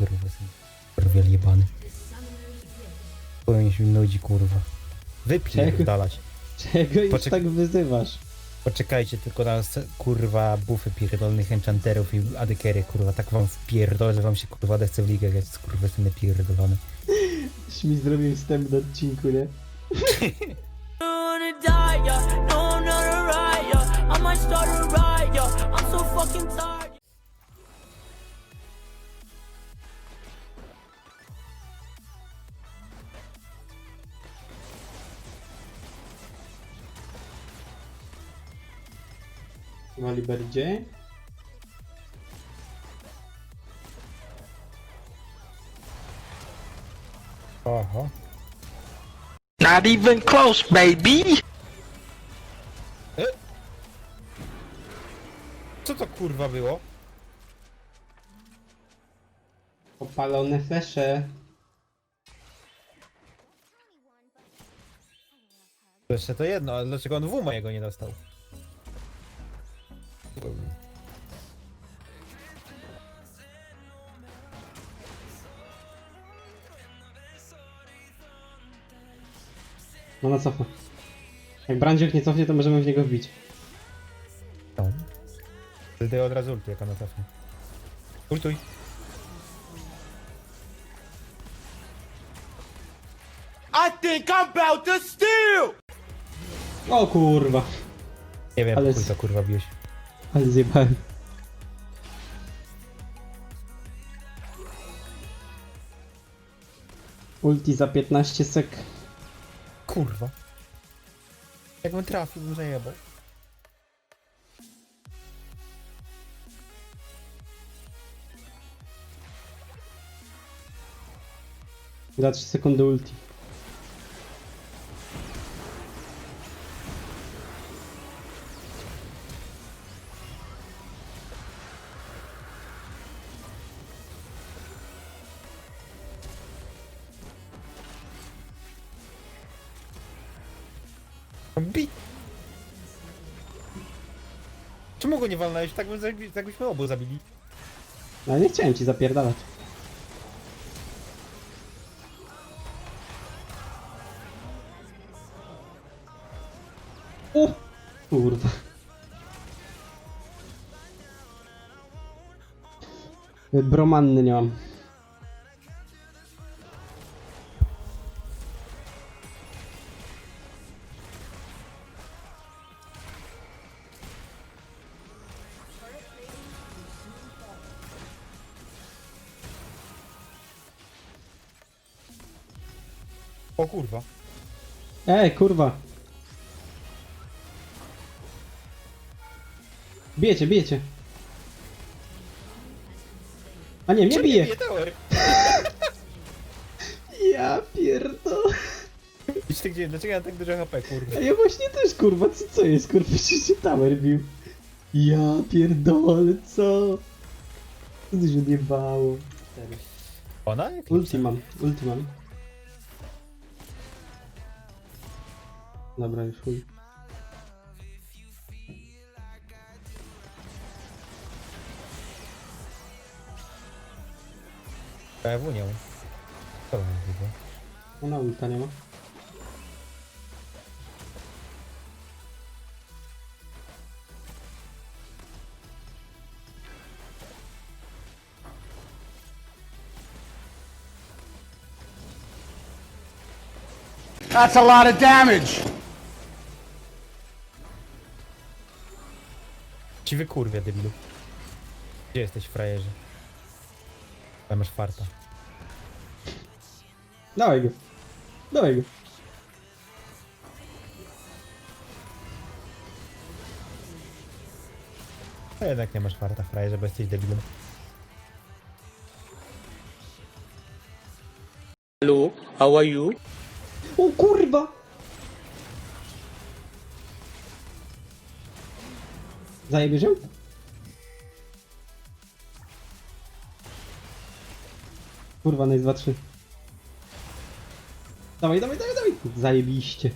kurwa. Kurwiel jebany. Powiem się nudzi, kurwa. Wypij, Czego? dalać. Czego już Poczek- tak wyzywasz? Poczekajcie tylko na s- kurwa bufy pierdolnych enchanterów i adykiery, kurwa, tak wam wpierdolę, że wam się kurwa dechce w ligę grać, kurwa, syny pierdolone. Już mi zrobił wstęp do odcinku, nie? wanna die, yeah. No, I'm not a riot, yeah. I might start a riot, yeah. I'm so fucking tired. Waliber gdzie? Oho. Not even close, baby. Co to kurwa było? Opalone flesze. Jeszcze to jedno, ale dlaczego on W mojego nie dostał? No na cofnę. Jak Brandziok nie cofnie, to możemy w niego wbić. No. Wtedy od razu ultuj, jak ona cofnie. Ultuj. I think I'm about to steal! O kurwa. Nie wiem, Ale ale z- chuj to kurwa biłeś. Ale zjebałem. Ulti za 15 sek. Kurwa. Jakbym trafił, zajebał. Za 3 sekundy ulti. Bi! Czemu go nie walnąłeś? Tak, bym tak byśmy obu zabili. No, nie chciałem ci zapierdalać. U! Kurwa. Bromanny nie mam. O kurwa. Ej, kurwa. Bijecie, bijecie. A nie, mnie Czemu bije. tower? Ja pierdolę. Idź ty gdzie, dlaczego ja mam tak dużo HP, kurwa? A ja właśnie też kurwa, co, co jest kurwa, przecież się tower bił. Ja pierdolę, co? Co ty się odjebało? Ona? Jak Ulti mam, ulti mam. Dobra, już chuj. PW nie ma. Co on widzę? Ona ulta nie ma. That's a lot of damage! Ci wykurwia, debilu. Gdzie jesteś, frajerze? Tam masz farta. Dawaj go. Dawaj go. A jednak nie masz farta, frajerze, bo jesteś debilem. Hello, how are you? O kurwa! Zajebiesz ją? Kurwa, no jest 2, 3. Dawaj, dawaj, dawaj, dawaj! Zajebiście.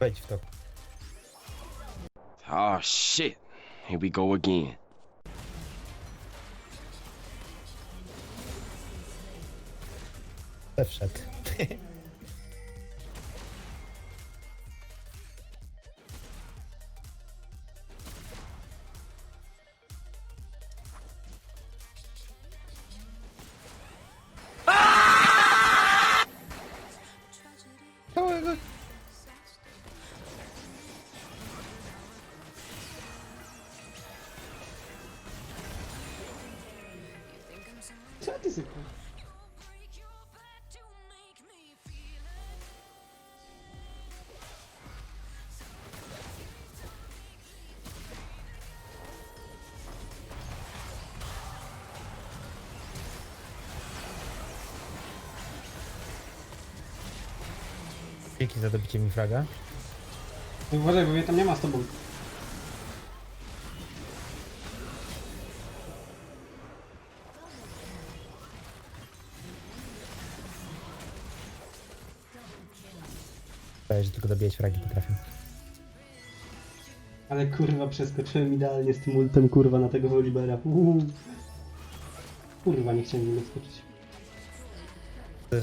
Wejdź w to. Oh shit. Here we go again. Wszedł. Syku? Dzięki za dobicie mi fraga. Uważaj, bo mnie tam nie ma z tobą. Dobijać fragi potrafię. Ale kurwa, przeskoczyłem idealnie z tym ultem kurwa na tego Wolibera. Uuu. Kurwa, nie chciałem nim skoczyć.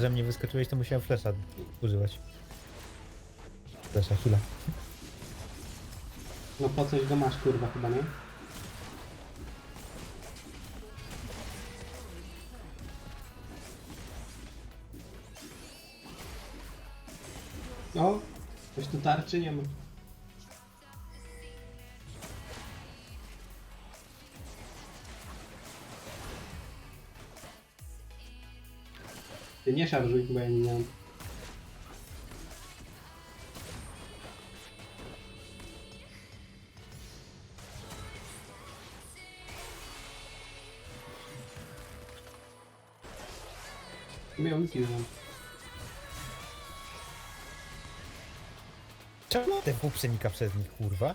Że mnie wyskoczyłeś, to musiałem flesza używać. Flesza, chwila. No po coś go masz kurwa chyba, nie? Tarczy nie ma. Ty nie szarżuj, bo ja nie miałem. Miał nic nie mam. Czemu ten pół przenika przez nich, kurwa?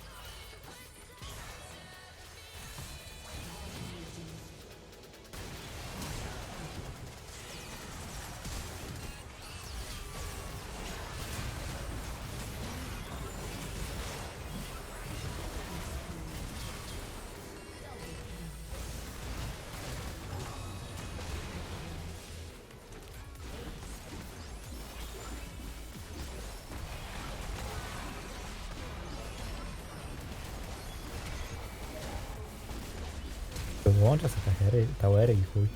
Wyłączę sobie te hery, i chuj.